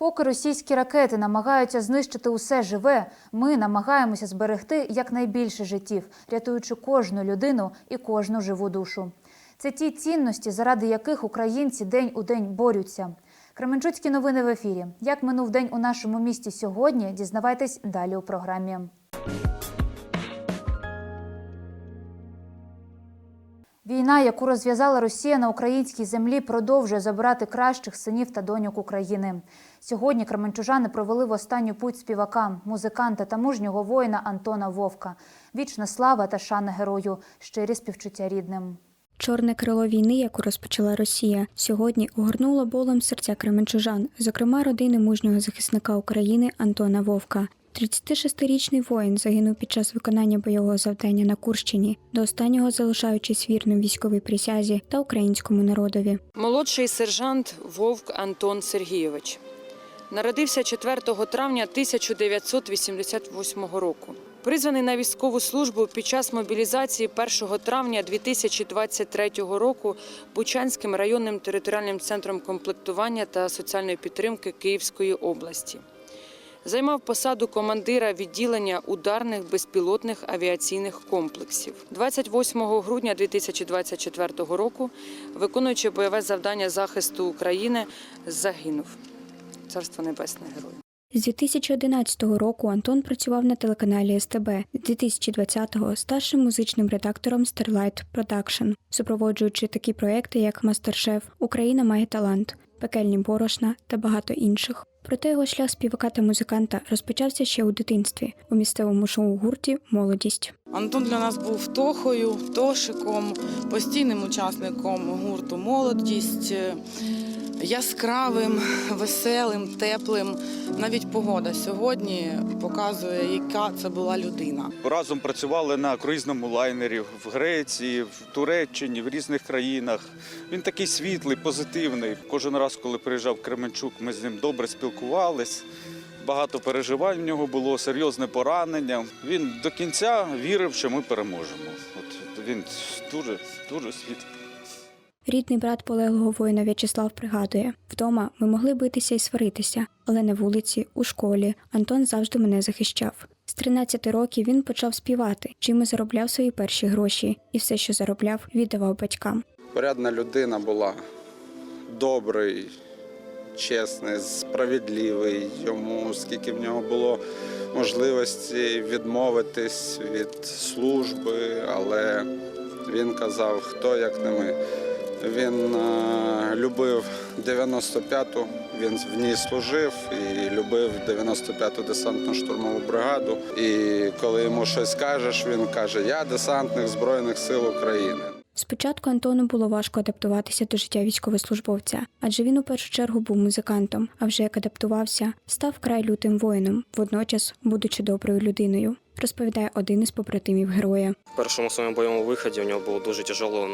Поки російські ракети намагаються знищити усе живе, ми намагаємося зберегти якнайбільше життів, рятуючи кожну людину і кожну живу душу. Це ті цінності, заради яких українці день у день борються. Кременчуцькі новини в ефірі. Як минув день у нашому місті сьогодні? Дізнавайтесь далі у програмі. Війна, яку розв'язала Росія на українській землі, продовжує забирати кращих синів та доньок України. Сьогодні кременчужани провели в останню путь співака, музиканта та мужнього воїна Антона Вовка. Вічна слава та шана герою, щирі співчуття рідним. Чорне крило війни, яку розпочала Росія, сьогодні огорнуло болем серця кременчужан, зокрема родини мужнього захисника України Антона Вовка. 36-річний воїн загинув під час виконання бойового завдання на Курщині, до останнього залишаючись вірним військовій присязі та українському народові. Молодший сержант Вовк Антон Сергійович народився 4 травня 1988 року. Призваний на військову службу під час мобілізації 1 травня 2023 року Бучанським районним територіальним центром комплектування та соціальної підтримки Київської області. Займав посаду командира відділення ударних безпілотних авіаційних комплексів. 28 грудня 2024 року, виконуючи бойове завдання захисту України, загинув. Царство небесне герою. З 2011 року Антон працював на телеканалі СТБ, з 2020-го старшим музичним редактором Starlight Production, супроводжуючи такі проекти, як Мастер-шеф, Україна має талант, Пекельні борошна та багато інших. Проте його шлях співака та музиканта розпочався ще у дитинстві у місцевому шоу-гурті Молодість. Антон для нас був тохою, тошиком, постійним учасником гурту Молодість, яскравим, веселим, теплим. Навіть погода сьогодні показує, яка це була людина. Разом працювали на круїзному лайнері в Греції, в Туреччині, в різних країнах. Він такий світлий, позитивний. Кожен раз, коли приїжджав Кременчук, ми з ним добре спілкувались. Багато переживань в нього було, серйозне поранення. Він до кінця вірив, що ми переможемо. От він дуже, дуже світлий. Рідний брат полеглого воїна В'ячеслав пригадує: вдома ми могли битися і сваритися, але на вулиці, у школі Антон завжди мене захищав. З 13 років він почав співати, чим і заробляв свої перші гроші, і все, що заробляв, віддавав батькам. Порядна людина була добрий, чесний, справедливий. Йому скільки в нього було можливості відмовитись від служби, але він казав, хто як не ми. Він е, любив 95-ту, він в ній служив і любив 95-ту десантну штурмову бригаду. І коли йому щось кажеш, він каже: Я десантник Збройних сил України. Спочатку Антону було важко адаптуватися до життя військовослужбовця, адже він у першу чергу був музикантом, а вже як адаптувався, став край лютим воїном, водночас будучи доброю людиною, розповідає один із побратимів героя. В першому своєму бойовому виході у нього було дуже тяжело.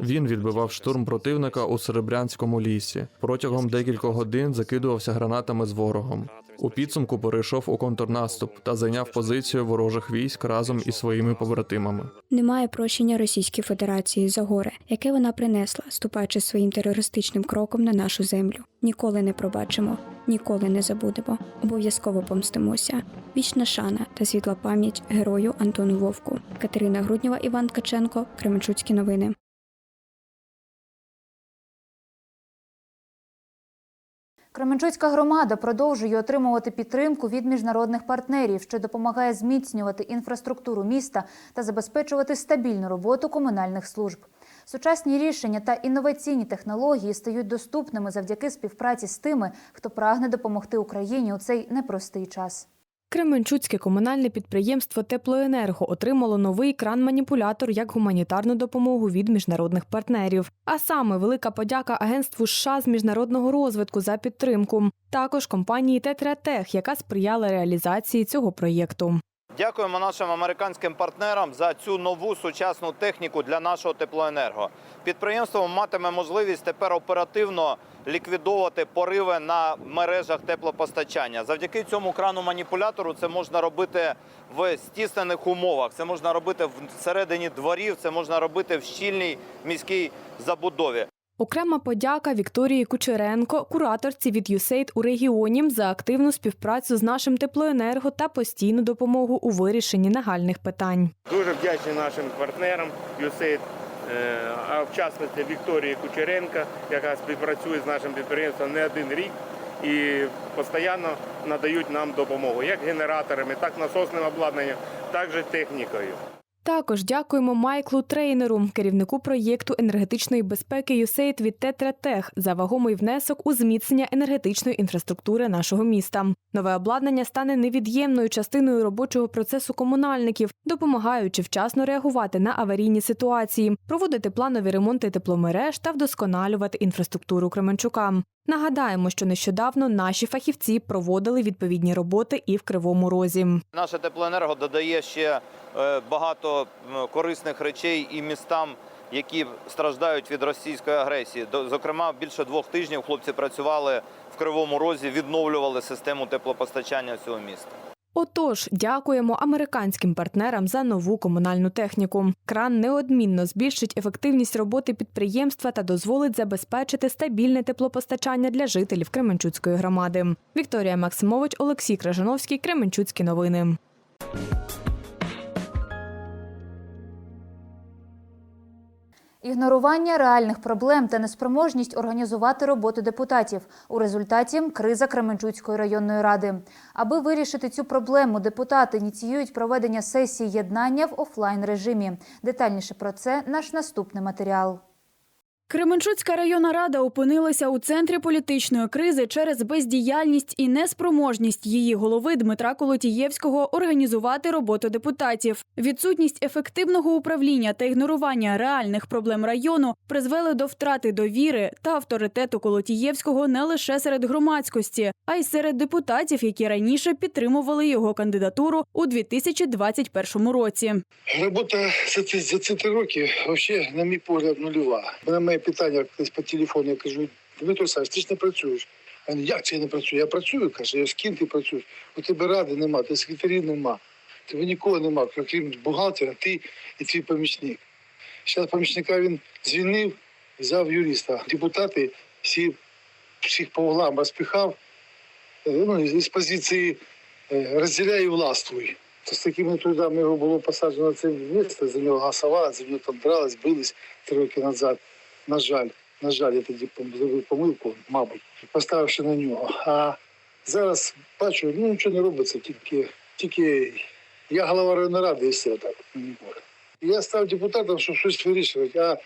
Він відбивав штурм противника у Серебрянському лісі. Протягом декількох годин закидувався гранатами з ворогом. У підсумку перейшов у контрнаступ та зайняв позицію ворожих військ разом із своїми побратимами. Немає прощення Російській Федерації за горе, яке вона принесла, ступаючи своїм терористичним кроком на нашу землю. Ніколи не пробачимо, ніколи не забудемо. Обов'язково помстимося. Вічна шана та світла пам'ять герою Антону Вовку. Катерина Груднєва, Іван Ткаченко, Кременчуцькі новини. Кременчуцька громада продовжує отримувати підтримку від міжнародних партнерів, що допомагає зміцнювати інфраструктуру міста та забезпечувати стабільну роботу комунальних служб. Сучасні рішення та інноваційні технології стають доступними завдяки співпраці з тими, хто прагне допомогти Україні у цей непростий час. Кременчуцьке комунальне підприємство Теплоенерго отримало новий кран-маніпулятор як гуманітарну допомогу від міжнародних партнерів. А саме велика подяка агентству США з міжнародного розвитку за підтримку. Також компанії Тетратех, яка сприяла реалізації цього проєкту. Дякуємо нашим американським партнерам за цю нову сучасну техніку для нашого теплоенерго. Підприємство матиме можливість тепер оперативно ліквідовувати пориви на мережах теплопостачання. Завдяки цьому крану маніпулятору це можна робити в стіснених умовах. Це можна робити всередині дворів, це можна робити в щільній міській забудові. Окрема подяка Вікторії Кучеренко, кураторці від USAID у регіоні за активну співпрацю з нашим теплоенерго та постійну допомогу у вирішенні нагальних питань. Дуже вдячні нашим партнерам е, а в частності Вікторії Кучеренко, яка співпрацює з нашим підприємством не один рік і постійно надають нам допомогу як генераторами, так насосним обладнанням, так і технікою. Також дякуємо Майклу Трейнеру, керівнику проєкту енергетичної безпеки USAID від Тетратех за вагомий внесок у зміцнення енергетичної інфраструктури нашого міста. Нове обладнання стане невід'ємною частиною робочого процесу комунальників, допомагаючи вчасно реагувати на аварійні ситуації, проводити планові ремонти тепломереж та вдосконалювати інфраструктуру Кременчука. Нагадаємо, що нещодавно наші фахівці проводили відповідні роботи і в Кривому Розі. Наше теплоенерго додає ще е, багато корисних речей і містам, які страждають від російської агресії. Зокрема, більше двох тижнів хлопці працювали в Кривому Розі, відновлювали систему теплопостачання цього міста. Отож, дякуємо американським партнерам за нову комунальну техніку. Кран неодмінно збільшить ефективність роботи підприємства та дозволить забезпечити стабільне теплопостачання для жителів Кременчуцької громади. Вікторія Максимович, Олексій Кражановський, Кременчуцькі новини. Ігнорування реальних проблем та неспроможність організувати роботу депутатів. У результаті криза Кременчуцької районної ради. Аби вирішити цю проблему, депутати ініціюють проведення сесії єднання в офлайн режимі. Детальніше про це наш наступний матеріал. Кременчуцька районна рада опинилася у центрі політичної кризи через бездіяльність і неспроможність її голови Дмитра Колотієвського організувати роботу депутатів. Відсутність ефективного управління та ігнорування реальних проблем району призвели до втрати довіри та авторитету Колотієвського не лише серед громадськості, а й серед депутатів, які раніше підтримували його кандидатуру у 2021 році. Робота за ці, за ці три роки взагалі, на мій погляд, нульова. На моє питання десь по телефону, я кажу, Дмитро Олександрович, ти ж не працюєш. А як це я не працюю? Я працюю, каже, я з ким ти працюєш? У тебе ради нема, ти секретарів нема. Тебе нікого нема, крім бухгалтера, ти і твій помічник. Зараз помічника він звільнив, взяв юриста. Депутати всі, всіх по углам розпихав, Е, ну, з позиції е, розділяй і властвуй. То з такими трудами його було посаджено на це місце, за нього голосували, за нього там дрались, бились три роки назад. На жаль, на жаль, я тоді зробив помилку, мабуть, поставивши на нього. А зараз бачу, ну нічого не робиться, тільки, тільки я голова районної ради і все так. може. Я став депутатом, щоб щось вирішувати. А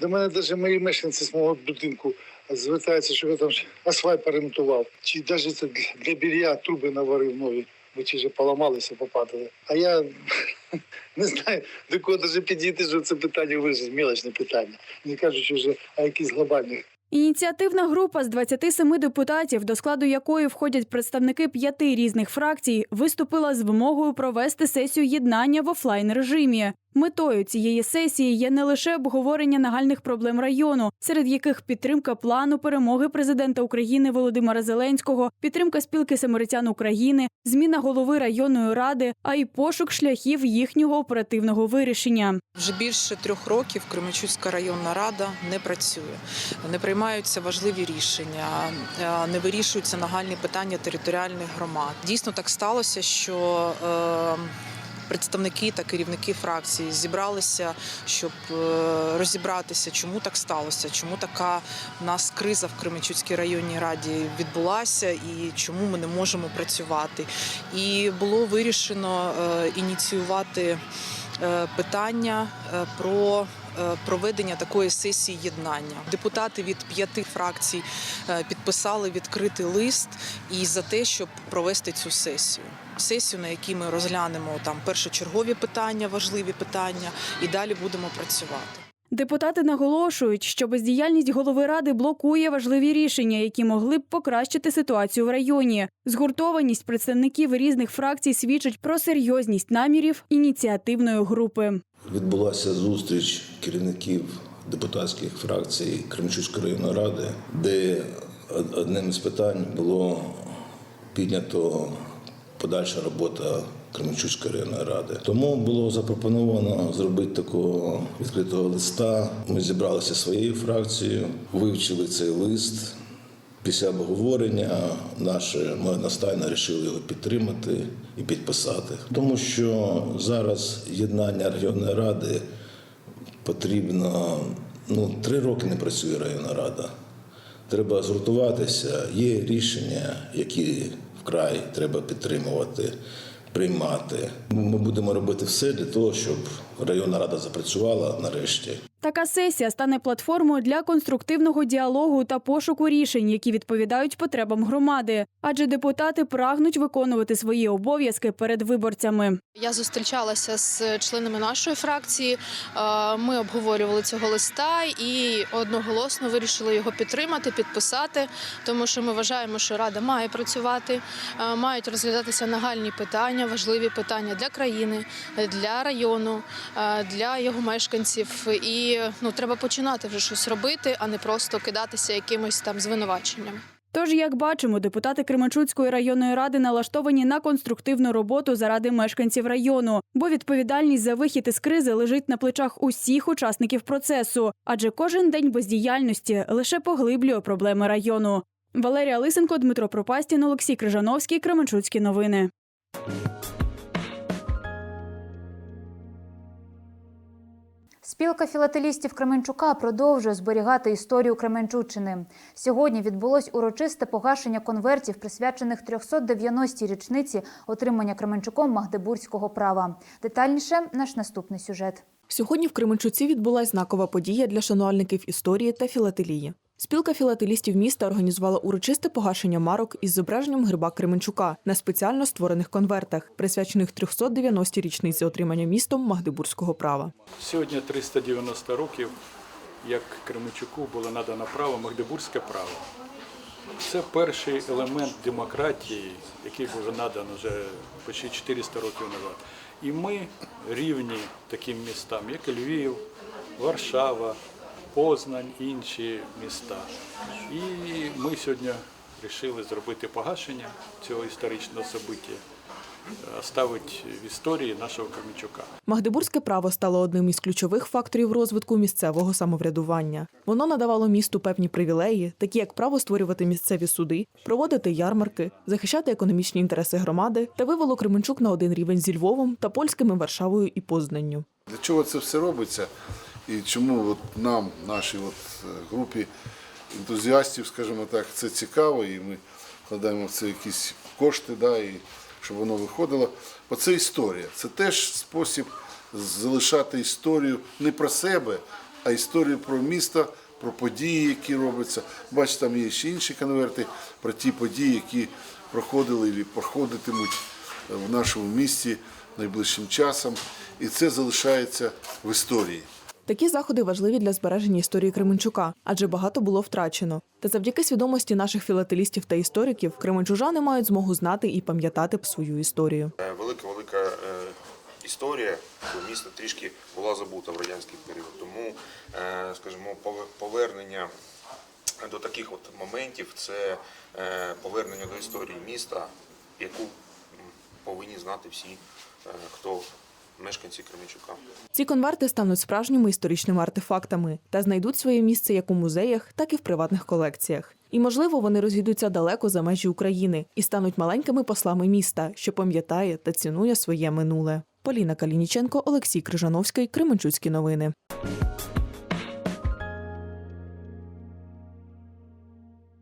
до мене навіть мої мешканці з мого будинку звертаються, щоб я там асфальт поремонтував. Чи навіть це для білья труби наварив нові, бо чи вже поламалися, попадали. А я не знаю, до кого даже підійти, що це питання вирішить, мілочне питання. Не кажучи вже а якісь глобальні. Ініціативна група з 27 депутатів, до складу якої входять представники п'яти різних фракцій, виступила з вимогою провести сесію єднання в офлайн режимі. Метою цієї сесії є не лише обговорення нагальних проблем району, серед яких підтримка плану перемоги президента України Володимира Зеленського, підтримка спілки самаритян України, зміна голови районної ради, а й пошук шляхів їхнього оперативного вирішення. Вже більше трьох років Кременчуцька районна рада не працює, не приймаються важливі рішення, е, не вирішуються нагальні питання територіальних громад. Дійсно так сталося, що е, Представники та керівники фракції зібралися, щоб е, розібратися, чому так сталося, чому така в нас криза в Кременчуцькій районній раді відбулася, і чому ми не можемо працювати. І було вирішено е, ініціювати е, питання про проведення такої сесії єднання. Депутати від п'яти фракцій е, підписали відкритий лист і за те, щоб провести цю сесію. Сесію, на якій ми розглянемо там першочергові питання, важливі питання, і далі будемо працювати. Депутати наголошують, що бездіяльність голови ради блокує важливі рішення, які могли б покращити ситуацію в районі. Згуртованість представників різних фракцій свідчить про серйозність намірів ініціативної групи. Відбулася зустріч керівників депутатських фракцій Кремчуцької районної ради, де одним з питань було піднято подальша робота Кременчуцької районної ради. Тому було запропоновано зробити такого відкритого листа. Ми зібралися своєю фракцією, вивчили цей лист. Після обговорення наші ми одностайно вирішили його підтримати і підписати, тому що зараз єднання районної ради потрібно. Ну, три роки не працює районна рада. Треба згуртуватися. Є рішення, які вкрай треба підтримувати, приймати. Ми будемо робити все для того, щоб районна рада запрацювала нарешті. Така сесія стане платформою для конструктивного діалогу та пошуку рішень, які відповідають потребам громади, адже депутати прагнуть виконувати свої обов'язки перед виборцями. Я зустрічалася з членами нашої фракції. е, Ми обговорювали цього листа і одноголосно вирішили його підтримати, підписати, тому що ми вважаємо, що рада має працювати, е, мають розглядатися нагальні питання, важливі питання для країни, для району, е, для його мешканців. І ну треба починати вже щось робити, а не просто кидатися якимось там звинуваченням. Тож, як бачимо, депутати Кременчуцької районної ради налаштовані на конструктивну роботу заради мешканців району, бо відповідальність за вихід із кризи лежить на плечах усіх учасників процесу, адже кожен день бездіяльності лише поглиблює проблеми району. Валерія Лисенко, Дмитро Пропастін, Олексій Крижановський, Кременчуцькі новини. Спілка філателістів Кременчука продовжує зберігати історію Кременчучини. Сьогодні відбулось урочисте погашення конвертів, присвячених 390-й річниці отримання Кременчуком магдебурзького права. Детальніше наш наступний сюжет. Сьогодні в Кременчуці відбулася знакова подія для шанувальників історії та філателії. Спілка філателістів міста організувала урочисте погашення марок із зображенням герба Кременчука на спеціально створених конвертах, присвячених 390-й річниці отримання містом Магдебурзького права. Сьогодні 390 років, як Кременчуку було надано право, Магдебурзьке право. Це перший елемент демократії, який було надано вже почти 400 років назад. І ми рівні таким містам, як Львів, Варшава, Познань, інші міста. І ми сьогодні вирішили зробити погашення цього історичного собиття, ставити в історії нашого Кременчука. Магдебурзьке право стало одним із ключових факторів розвитку місцевого самоврядування. Воно надавало місту певні привілеї, такі як право створювати місцеві суди, проводити ярмарки, захищати економічні інтереси громади та вивело Кременчук на один рівень зі Львовом та польськими Варшавою і Познанню. Для чого це все робиться? І чому от нам, нашій от е, групі ентузіастів, скажімо так, це цікаво, і ми вкладаємо в це якісь кошти, да, і щоб воно виходило. Бо це історія. Це теж спосіб залишати історію не про себе, а історію про місто, про події, які робляться. Бачите, там є ще інші конверти про ті події, які проходили і проходитимуть в нашому місті найближчим часом. І це залишається в історії. Такі заходи важливі для збереження історії Кременчука, адже багато було втрачено. Та завдяки свідомості наших філателістів та істориків кременчужани мають змогу знати і пам'ятати свою історію. Велика велика е, історія міста трішки була забута в радянський період. Тому, е, скажімо, повернення до таких от моментів це е, повернення до історії міста, яку повинні знати всі, е, хто мешканці Кременчука. Ці конверти стануть справжніми історичними артефактами та знайдуть своє місце як у музеях, так і в приватних колекціях. І можливо, вони розійдуться далеко за межі України і стануть маленькими послами міста, що пам'ятає та цінує своє минуле. Поліна Калініченко, Олексій Крижановський, Кременчуцькі новини.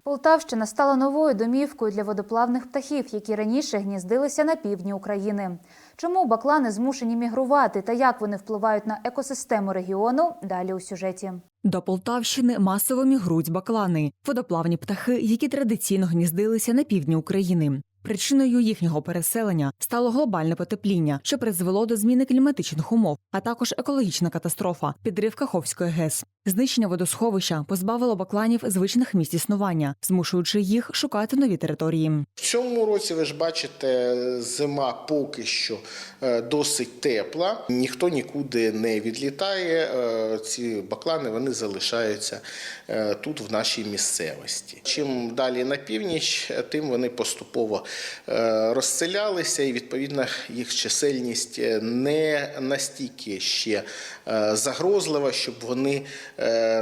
Полтавщина стала новою домівкою для водоплавних птахів, які раніше гніздилися на півдні України. Чому баклани змушені мігрувати та як вони впливають на екосистему регіону? Далі у сюжеті. До Полтавщини масово мігрують баклани – водоплавні птахи, які традиційно гніздилися на півдні України. Причиною їхнього переселення стало глобальне потепління, що призвело до зміни кліматичних умов, а також екологічна катастрофа підрив Каховської ГЕС. Знищення водосховища позбавило бакланів звичних місць існування, змушуючи їх шукати нові території. В цьому році ви ж бачите, зима поки що е, досить тепла. Ніхто нікуди не відлітає. Е, Ці баклани вони залишаються е, тут, в нашій місцевості. Чим далі на північ, тим вони поступово розселялися, і відповідно їх чисельність не настільки ще загрозлива, щоб вони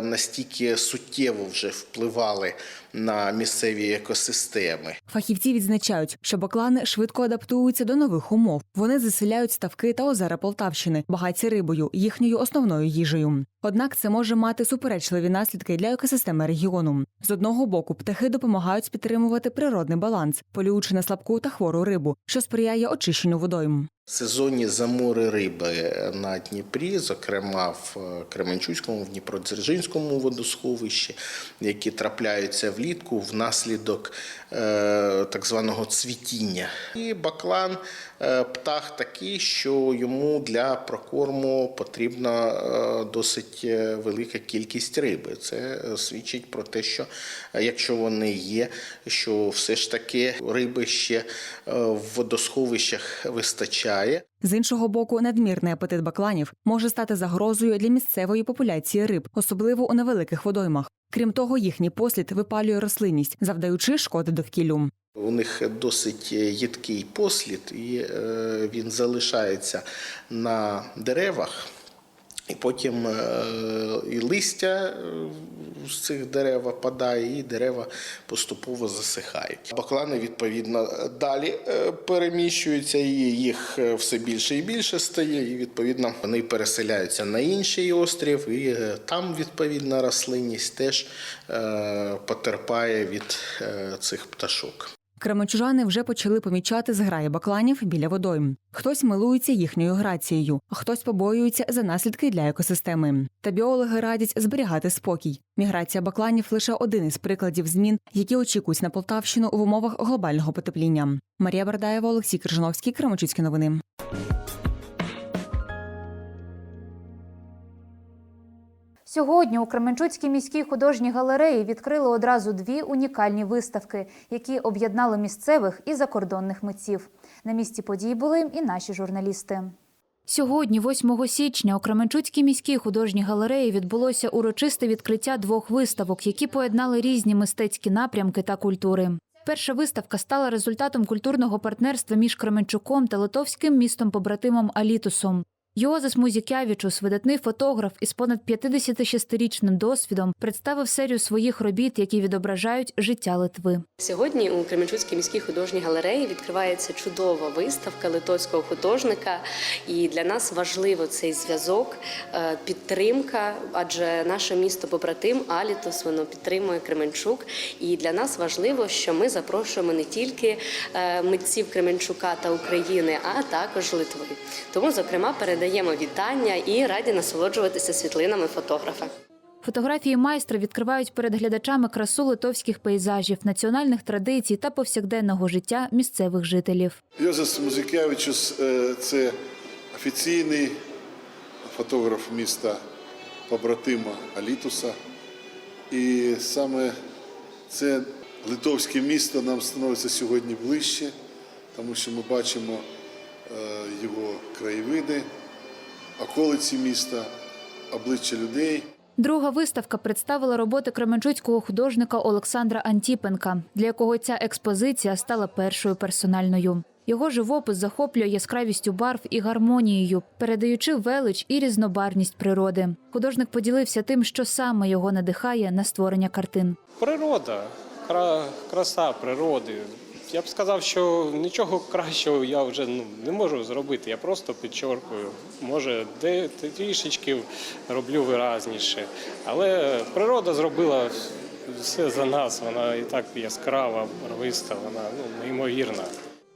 настільки суттєво вже впливали на місцеві екосистеми. Фахівці відзначають, що баклани швидко адаптуються до нових умов. Вони заселяють ставки та озера Полтавщини, багаті рибою, їхньою основною їжею. Однак це може мати суперечливі наслідки для екосистеми регіону. З одного боку, птахи допомагають підтримувати природний баланс, полюючи на слабку та хвору рибу, що сприяє очищенню водойм. Сезонні замори риби на Дніпрі, зокрема в е, Кременчуцькому, в Дніпродзержинському водосховищі, які трапляються влітку внаслідок е, так званого цвітіння. І баклан е, птах такий, що йому для прокорму потрібна е, досить велика кількість риби. Це свідчить про те, що якщо вони є, що все ж таки риби ще в водосховищах вистачає. З іншого боку, надмірний апетит бакланів може стати загрозою для місцевої популяції риб, особливо у невеликих водоймах. Крім того, їхній послід випалює рослинність, завдаючи шкоди довкіллю. У них досить їдкий послід, і е, він залишається на деревах. І потім е, і листя е, з цих дерев опадає, і дерева поступово засихають. Баклани, відповідно, далі е, переміщуються, і їх все більше і більше стає. І відповідно вони переселяються на інший острів, і там відповідна рослинність теж потерпає від цих пташок. Кременчужани вже почали помічати зграї бакланів біля водойм. Хтось милується їхньою грацією, а хтось побоюється за наслідки для екосистеми. Та біологи радять зберігати спокій. Міграція бакланів лише один із прикладів змін, які очікують на Полтавщину в умовах глобального потепління. Марія Бардаєва, Олексій Крижановський, Кременчуцькі новини. Сьогодні у Кременчуцькій міській художній галереї відкрили одразу дві унікальні виставки, які об'єднали місцевих і закордонних митців. На місці подій були і наші журналісти. Сьогодні, 8 січня, у Кременчуцькій міській художній галереї відбулося урочисте відкриття двох виставок, які поєднали різні мистецькі напрямки та культури. Перша виставка стала результатом культурного партнерства між Кременчуком та литовським містом-побратимом Алітусом. Йозес Музікявічус, видатний фотограф із понад 56-річним досвідом, представив серію своїх робіт, які відображають життя Литви. Сьогодні у Кременчуцькій міській художній галереї відкривається чудова виставка литовського художника. І для нас важливо цей зв'язок, е, підтримка, адже наше місто побратим Алітос воно підтримує Кременчук. І для нас важливо, що ми запрошуємо не тільки е, митців Кременчука та України, а також Литви. Тому, зокрема, передаємо вітання і раді насолоджуватися світлинами фотографа. Фотографії майстра відкривають перед глядачами красу литовських пейзажів, національних традицій та повсякденного життя місцевих жителів. Йозеф Музикевичус е, це офіційний фотограф міста побратима Алітуса. І саме це литовське місто нам становиться сьогодні ближче, тому що ми бачимо е, його краєвиди, околиці міста, обличчя людей. Друга виставка представила роботи кременчуцького художника Олександра Антіпенка, для якого ця експозиція стала першою персональною. Його живопис захоплює яскравістю барв і гармонією, передаючи велич і різнобарвність природи. Художник поділився тим, що саме його надихає на створення картин. Природа, краса природи. Я б сказав, що нічого кращого я вже ну, не можу зробити. Я просто підчоркую. Може, де трішечки роблю виразніше. Але природа зробила все за нас. Вона і так яскрава, барвиста, вона ну, неймовірна.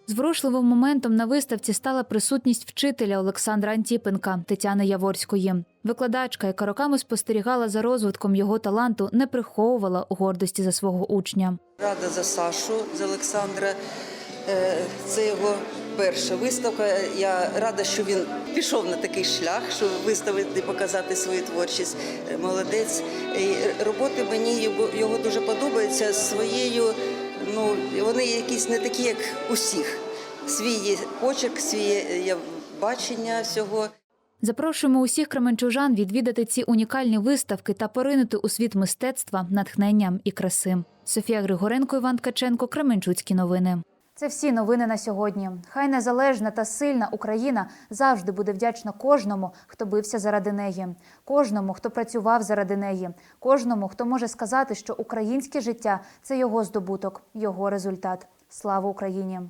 Зворушливим моментом на виставці стала присутність вчителя Олександра Антіпенка Тетяни Яворської. Викладачка, яка роками спостерігала за розвитком його таланту, не приховувала гордості за свого учня. Рада за Сашу, за Олександра. Е, Це його перша виставка. Я рада, що він пішов на такий шлях, щоб виставити, показати свою творчість. Е, Молодець. І роботи мені його дуже подобаються своєю. Ну вони якісь не такі, як усіх. Свій почерк, свій бачення всього. Запрошуємо усіх кременчужан відвідати ці унікальні виставки та поринути у світ мистецтва, натхнення і краси. Софія Григоренко, Іван Ткаченко, Кременчуцькі новини. Це всі новини на сьогодні. Хай незалежна та сильна Україна завжди буде вдячна кожному, хто бився заради неї, кожному, хто працював заради неї, кожному, хто може сказати, що українське життя це його здобуток, його результат. Слава Україні!